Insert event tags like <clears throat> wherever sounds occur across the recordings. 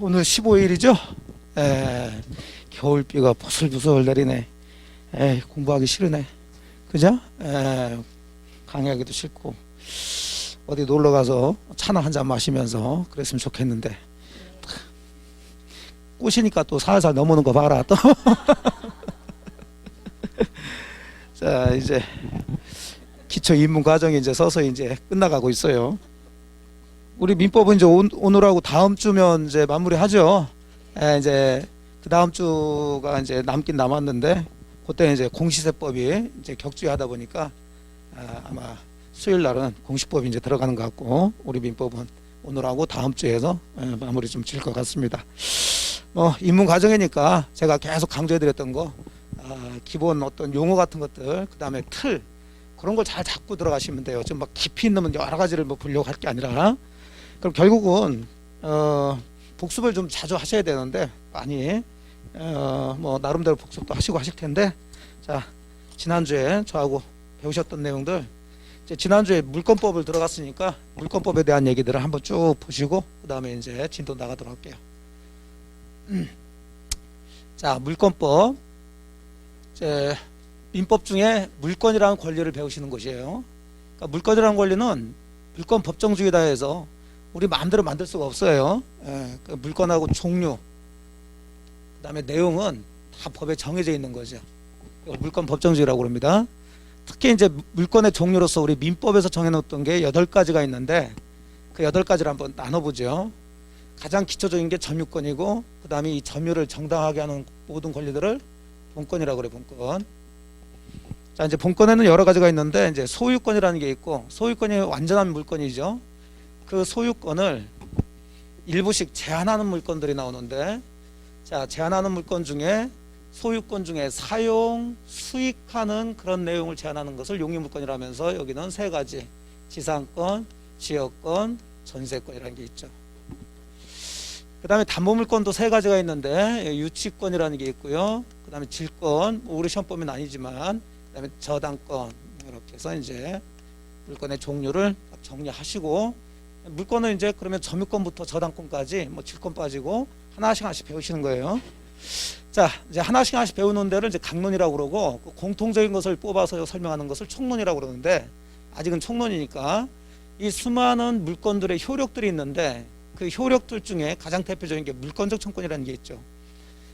오늘 15일이죠? 에, 겨울비가 부슬부슬 내리네. 에, 공부하기 싫으네. 그죠? 에, 강의하기도 싫고. 어디 놀러 가서 차나 한 잔 마시면서 그랬으면 좋겠는데. 꼬시니까 또 살살 넘어오는 거 봐라, 또. <laughs> 자, 이제 기초 입문 과정이 이제 서서히 이제 끝나가고 있어요. 우리 민법은 이제 온, 오늘하고 다음 주면 이제 마무리하죠. 예, 이제 그 다음 주가 이제 남긴 남았는데 그때 이제 공시세법이 이제 격주하다 보니까 아, 아마 수요일 날은 공시법이 이제 들어가는 것 같고 우리 민법은 오늘하고 다음 주에서 예, 마무리 좀 질 것 같습니다. 뭐 입문 과정이니까 제가 계속 강조해드렸던 거 아, 기본 어떤 용어 같은 것들 그 다음에 틀 그런 걸 잘 잡고 들어가시면 돼요. 좀막 깊이 있는 여러 가지를 뭐 보려고 할 게 아니라 그럼 결국은 어, 복습을 좀 자주 하셔야 되는데 많이 어, 뭐 나름대로 복습도 하시고 하실 텐데 자 지난주에 저하고 배우셨던 내용들 이제 지난주에 물권법을 들어갔으니까 물권법에 대한 얘기들을 한번 쭉 보시고 그 다음에 이제 진도 나가도록 할게요. 음. <clears throat> 자 물권법 이제 민법 중에 물권이라는 권리를 배우시는 것이에요. 그러니까 물권이라는 권리는 물권 법정주의다 해서 우리 마음대로 만들 수가 없어요. 예, 그 물건하고 종류, 그 다음에 내용은 다 법에 정해져 있는 거죠. 물건 법정주의라고 그럽니다. 특히 이제 물건의 종류로서 우리 민법에서 정해놓던 게 여덟 가지가 있는데 그 여덟 가지를 한번 나눠보죠. 가장 기초적인 게 점유권이고 그 다음에 이 점유를 정당하게 하는 모든 권리들을 본권이라고 그래 본권. 자 이제 본권에는 여러 가지가 있는데 이제 소유권이라는 게 있고 소유권이 완전한 물건이죠. 그 소유권을 일부씩 제한하는 물건들이 나오는데 자 제한하는 물건 중에 소유권 중에 사용, 수익하는 그런 내용을 제한하는 것을 용의물건이라면서 여기는 세 가지 지상권, 지역권, 전세권이라는 게 있죠. 그 다음에 담보물건도 세 가지가 있는데 유치권이라는 게 있고요. 그 다음에 질권, 뭐 우리 시험 보면 아니지만 그 다음에 저당권 이렇게 해서 이제 물건의 종류를 딱 정리하시고 물건은 이제 그러면 점유권부터 저당권까지 뭐 질권 빠지고 하나씩 하나씩 배우시는 거예요. 자, 이제 하나씩 하나씩 배우는 데를 이제 강론이라고 그러고 그 공통적인 것을 뽑아서 설명하는 것을 총론이라고 그러는데 아직은 총론이니까 이 수많은 물건들의 효력들이 있는데 그 효력들 중에 가장 대표적인 게 물건적 청권이라는 게 있죠.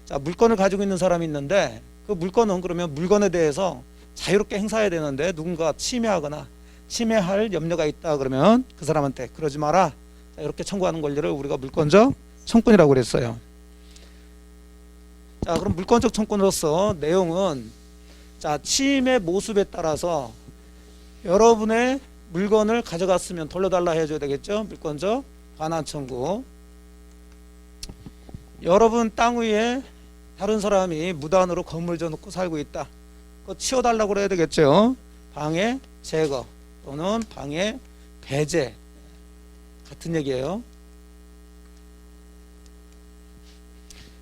자, 물건을 가지고 있는 사람이 있는데 그 물건은 그러면 물건에 대해서 자유롭게 행사해야 되는데 누군가 침해하거나 침해할 염려가 있다 그러면 그 사람한테 그러지 마라. 자, 이렇게 청구하는 권리를 우리가 물건적 청권이라고 그랬어요. 자, 그럼 물건적 청권으로서 내용은 자, 침해 모습에 따라서 여러분의 물건을 가져갔으면 돌려달라 해줘야 되겠죠. 물건적 반환 청구. 여러분 땅 위에 다른 사람이 무단으로 건물 져놓고 살고 있다. 그거 치워달라고 그래야 되겠죠. 방해 제거 또는 방해 배제 같은 얘기예요.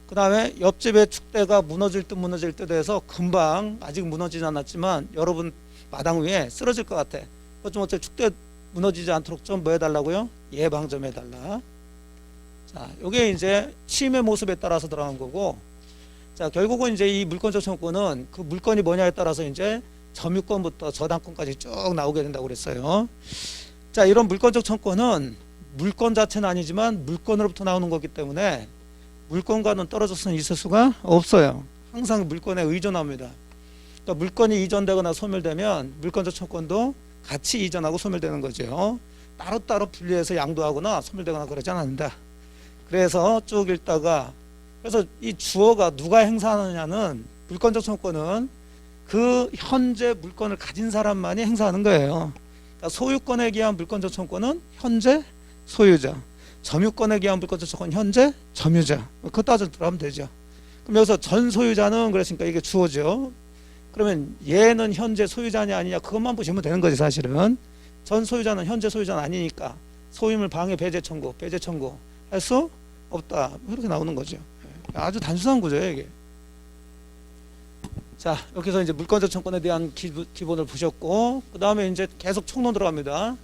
그 다음에 옆집의 축대가 무너질 듯 무너질 듯 해서 금방 아직 무너지지 않았지만 여러분 마당 위에 쓰러질 것 같아. 그것 좀 어째 축대 무너지지 않도록 좀 뭐 해달라고요? 예방 좀 해달라. 자, 요게 이제 침해 모습에 따라서 들어간 거고, 자, 결국은 이제 이 물권적 청구는 그 물건이 뭐냐에 따라서 이제 점유권부터 저당권까지 쭉 나오게 된다고 그랬어요. 자, 이런 물권적 청구는 물건 자체는 아니지만 물건으로부터 나오는 거기 때문에 물건과는 떨어져서는 있을 수가 없어요. 항상 물건에 의존합니다. 그러니까 물건이 이전되거나 소멸되면 물건적 청권도 같이 이전하고 소멸되는 거죠. 따로따로 분리해서 양도하거나 소멸되거나 그러지 않는다. 그래서 쭉 읽다가 그래서 이 주어가 누가 행사하느냐는 물건적 청권은 그 현재 물건을 가진 사람만이 행사하는 거예요. 그러니까 소유권에 기한 물건적 청권은 현재 소유자. 점유권에 기한 물권적 청권 현재 점유자. 그거 따져 들어가면 되죠. 그럼 여기서 전 소유자는 그랬으니까 이게 주어죠. 그러면 얘는 현재 소유자냐 아니냐 그것만 보시면 되는 거지 사실은. 전 소유자는 현재 소유자는 아니니까 소유물 방해 배제 청구, 배제 청구 할 수 없다. 이렇게 나오는 거죠. 아주 단순한 구조예요 이게. 자 여기서 이제 물권적 청권에 대한 기, 기본을 보셨고 그 다음에 이제 계속 총론 들어갑니다.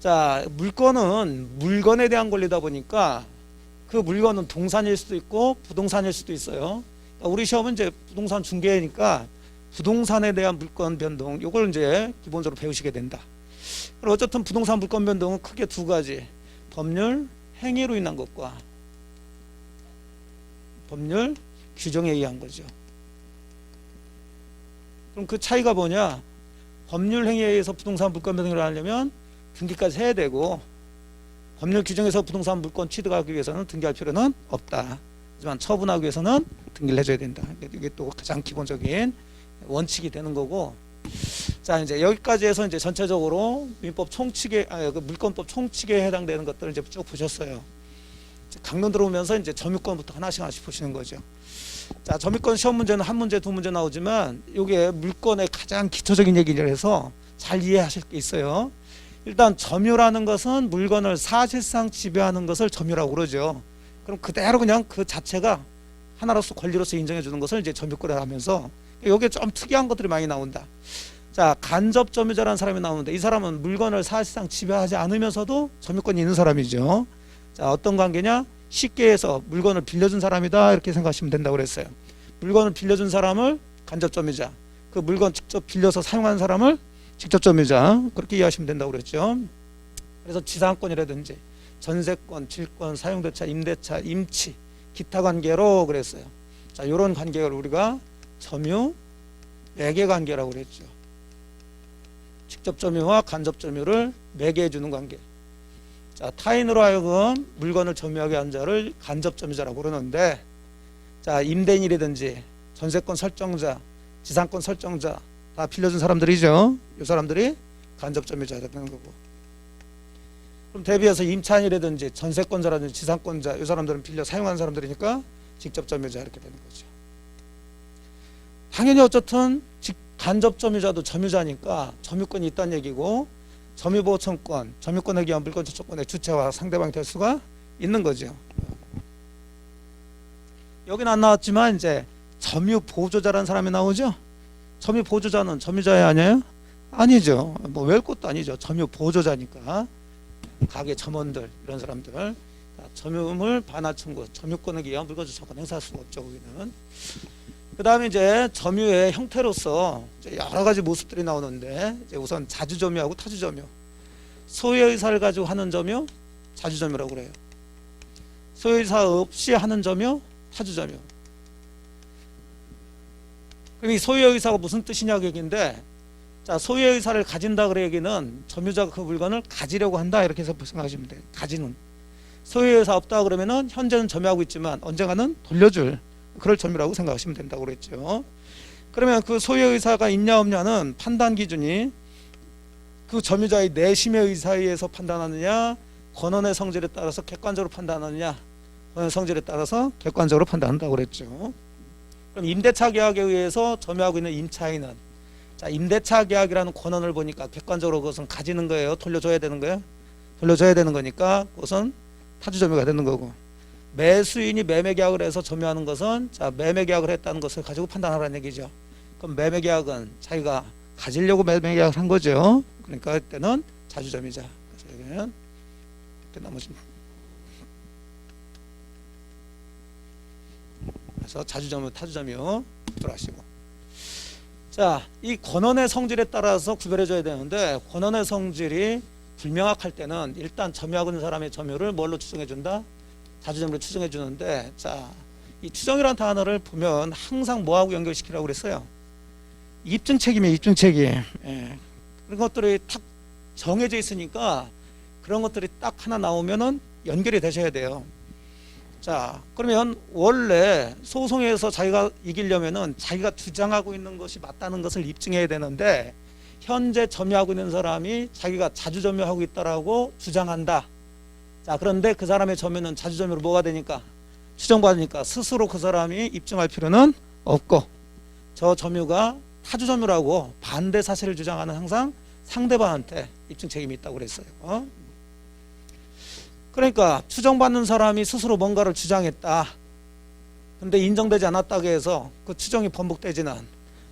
자 물건은 물건에 대한 권리다 보니까 그 물건은 동산일 수도 있고 부동산일 수도 있어요. 그러니까 우리 시험은 이제 부동산 중개니까 부동산에 대한 물건 변동 요걸 이제 기본적으로 배우시게 된다. 그리고 어쨌든 부동산 물건 변동은 크게 두 가지. 법률 행위로 인한 것과 법률 규정에 의한 거죠. 그럼 그 차이가 뭐냐? 법률 행위에 의해서 부동산 물건 변동을 하려면 등기까지 해야 되고 법률 규정에서 부동산 물건 취득하기 위해서는 등기할 필요는 없다. 하지만 처분하기 위해서는 등기를 해줘야 된다. 이게 또 가장 기본적인 원칙이 되는 거고. 자 이제 여기까지 해서 이제 전체적으로 민법 총칙에 아, 그 물건법 총칙에 해당되는 것들을 이제 쭉 보셨어요. 강론 들어오면서 이제 점유권부터 하나씩 하나씩 보시는 거죠. 자 점유권 시험 문제는 한 문제 두 문제 나오지만 이게 물건의 가장 기초적인 얘기를 해서 잘 이해하실 게 있어요. 일단 점유라는 것은 물건을 사실상 지배하는 것을 점유라고 그러죠. 그럼 그대로 그냥 그 자체가 하나로서 권리로서 인정해 주는 것을 이제 점유권이라 하면서 여기에 좀 특이한 것들이 많이 나온다. 자, 간접 점유자라는 사람이 나오는데 이 사람은 물건을 사실상 지배하지 않으면서도 점유권이 있는 사람이죠. 자, 어떤 관계냐? 쉽게 해서 물건을 빌려준 사람이다 이렇게 생각하시면 된다고 그랬어요. 물건을 빌려준 사람을 간접 점유자, 그 물건 직접 빌려서 사용하는 사람을 직접 점유자 그렇게 이해하시면 된다고 그랬죠. 그래서 지상권이라든지 전세권, 질권, 사용대차, 임대차, 임치, 기타 관계로 그랬어요. 자, 이런 관계를 우리가 점유 매개 관계라고 그랬죠. 직접 점유와 간접 점유를 매개해 주는 관계. 자, 타인으로 하여금 물건을 점유하게 한 자를 간접 점유자라고 그러는데 자, 임대인이라든지 전세권 설정자, 지상권 설정자 다 빌려준 사람들이죠. 이 사람들이 간접 점유자가 되는 거고. 그럼 대비해서 임차인이라든지 전세권자라든지 지상권자 이 사람들은 빌려 사용하는 사람들이니까 직접 점유자 이렇게 되는 거죠. 당연히 어쨌든 직 간접 점유자도 점유자니까 점유권이 있다는 얘기고 점유보호청권, 점유권에 기한 물권 저촉권의 주체와 상대방이 될 수가 있는 거죠. 여기는 안 나왔지만 이제 점유 보조자라는 사람이 나오죠. 점유 보조자는 점유자야 아니에요? 아니죠. 뭐 외울 것도 아니죠. 점유 보조자니까 가게 점원들 이런 사람들 자, 점유물 반환 청구, 점유권에 기한 물권 저촉권 행사할 수가 없죠. 거기는. 그 다음에 이제 점유의 형태로서 이제 여러 가지 모습들이 나오는데 우선 자주점유하고 타주점유. 소유의 의사를 가지고 하는 점유 자주점유라고 그래요. 소유의 의사 없이 하는 점유 타주점유. 그럼 이 소유의 의사가 무슨 뜻이냐 그 얘기인데 자 소유의 의사를 가진다 그 얘기는 점유자가 그 물건을 가지려고 한다 이렇게 해서 생각하시면 돼요. 가지는. 소유의 의사 없다 그러면은 현재는 점유하고 있지만 언젠가는 돌려줄 그럴 점유라고 생각하시면 된다고 그랬죠. 그러면 그 소유의 의사가 있냐 없냐는 판단 기준이 그 점유자의 내심의 의사에 의해서 판단하느냐 권한의 성질에 따라서 객관적으로 판단하느냐 권한의 성질에 따라서 객관적으로 판단한다고 그랬죠. 그럼 임대차 계약에 의해서 점유하고 있는 임차인은 자 임대차 계약이라는 권한을 보니까 객관적으로 그것은 가지는 거예요. 돌려줘야 되는 거예요. 돌려줘야 되는 거니까 그것은 타주 점유가 되는 거고 매수인이 매매 계약을 해서 점유하는 것은 자 매매 계약을 했다는 것을 가지고 판단하라는 얘기죠. 그럼 매매 계약은 자기가 가지려고 매매 계약을 한 거죠. 그러니까 그때는 자주점이자. 그래서 여기는 이렇게 나머지 그래서 자주점유, 타주점유 들어가시고. 자, 이 권한의 성질에 따라서 구별해 줘야 되는데 권한의 성질이 불명확할 때는 일단 점유하고 있는 사람의 점유를 뭘로 추정해 준다? 자주점으로 추정해 주는데 자, 이 추정이라는 단어를 보면 항상 뭐하고 연결시키라고 그랬어요? 입증 책임이에요, 입증 책임. 예. 그런 것들이 탁 정해져 있으니까 그런 것들이 딱 하나 나오면은 연결이 되셔야 돼요. 자, 그러면 원래 소송에서 자기가 이기려면은 자기가 주장하고 있는 것이 맞다는 것을 입증해야 되는데 현재 점유하고 있는 사람이 자기가 자주 점유하고 있다라고 주장한다. 자 그런데 그 사람의 점유는 자주점유로 뭐가 되니까 추정받으니까 스스로 그 사람이 입증할 필요는 없고 저 점유가 타주 점유라고 반대 사실을 주장하는 항상 상대방한테 입증 책임이 있다고 그랬어요. 어? 그러니까 추정받는 사람이 스스로 뭔가를 주장했다. 근데 인정되지 않았다고 해서 그 추정이 번복되지는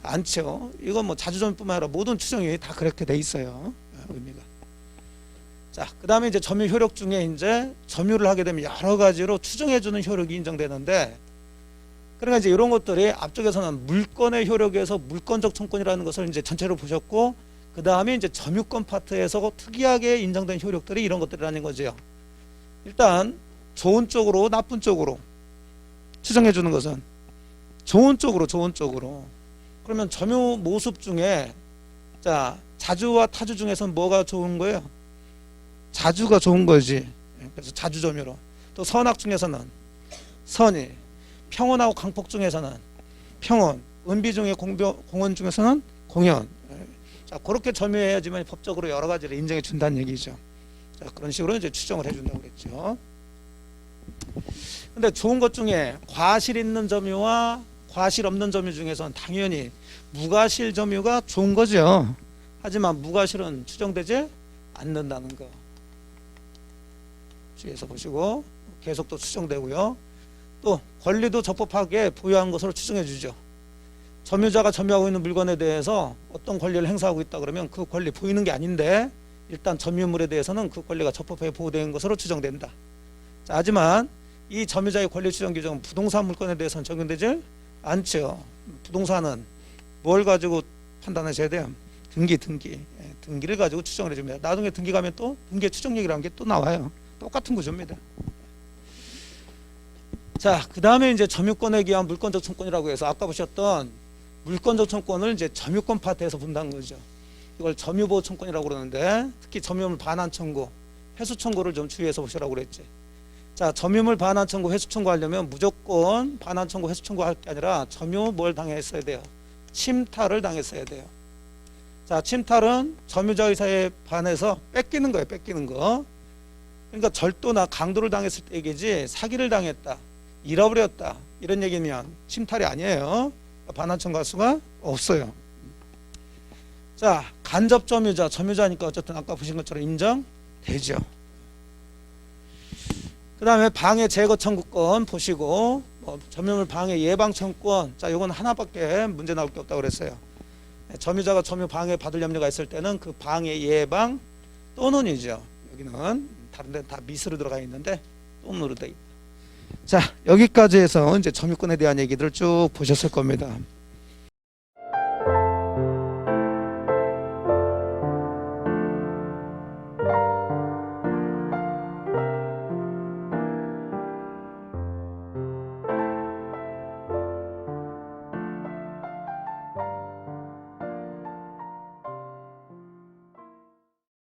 않죠. 이건 뭐 자주점뿐만 아니라 모든 추정이 다 그렇게 돼 있어요. 의미가. 자, 그다음에 이제 점유 효력 중에 이제 점유를 하게 되면 여러 가지로 추정해 주는 효력이 인정되는데 그러니까 이제 이런 것들이 앞쪽에서는 물건의 효력에서 물건적 청권이라는 것을 이제 전체로 보셨고 그 다음에 이제 점유권 파트에서 특이하게 인정된 효력들이 이런 것들이라는 거죠. 일단 좋은 쪽으로 나쁜 쪽으로 추정해 주는 것은 좋은 쪽으로 좋은 쪽으로 그러면 점유 모습 중에 자 자주와 타주 중에서는 뭐가 좋은 거예요? 자주가 좋은 거지. 그래서 자주 점유로. 또 선악 중에서는 선이, 평온하고 강폭 중에서는 평온, 은비 중에 공변, 공원 중에서는 공연. 자 그렇게 점유해야지만 법적으로 여러 가지를 인정해 준다는 얘기죠. 자 그런 식으로 이제 추정을 해 준다고 그랬죠. 근데 좋은 것 중에 과실 있는 점유와 과실 없는 점유 중에서는 당연히 무과실 점유가 좋은 거죠. 하지만 무과실은 추정되지 않는다는 거. 주의해서 보시고 계속 또 추정되고요. 또 권리도 적법하게 부여한 것으로 추정해 주죠. 점유자가 점유하고 있는 물건에 대해서 어떤 권리를 행사하고 있다 그러면 그 권리 보이는 게 아닌데 일단 점유물에 대해서는 그 권리가 적법하게 보호된 것으로 추정된다. 자, 하지만 이 점유자의 권리 추정 규정은 부동산 물건에 대해서는 적용되지 않죠. 부동산은 뭘 가지고 판단하셔야 돼요? 등기, 등기. 예, 등기를 가지고 추정을 해줍니다. 나중에 등기 가면 또 등기 추정력이라는 게 또 나와요. 똑같은 구조입니다. 자, 그 다음에 이제 점유권에 기한 물권적 청권이라고 해서 아까 보셨던 물권적 청권을 이제 점유권 파트에서 본다는 거죠. 이걸 점유보호 청권이라고 그러는데 특히 점유물 반환 청구, 회수 청구를 좀 주의해서 보시라고 그랬지. 자, 점유물 반환 청구, 회수 청구 하려면 무조건 반환 청구, 회수 청구 할 게 아니라 점유 뭘 당했어야 돼요? 침탈을 당했어야 돼요. 자, 침탈은 점유자 의사에 반해서 뺏기는 거예요, 뺏기는 거. 그러니까 절도나 강도를 당했을 때 얘기지 사기를 당했다, 잃어버렸다 이런 얘기면 침탈이 아니에요. 반환 청구할 수가 없어요. 자, 간접 점유자, 점유자니까 어쨌든 아까 보신 것처럼 인정되죠. 그 다음에 방해 제거 청구권 보시고 뭐 점유물 방해 예방 청구권 자 이건 하나밖에 문제 나올 게 없다고 그랬어요 네, 점유자가 점유 방해 받을 염려가 있을 때는 그 방해 예방 또는이죠 여기는 다른 데는 다 미스로 들어가 있는데 또는으로 돼 있다. 자 여기까지 해서 이제 점유권에 대한 얘기들을 쭉 보셨을 겁니다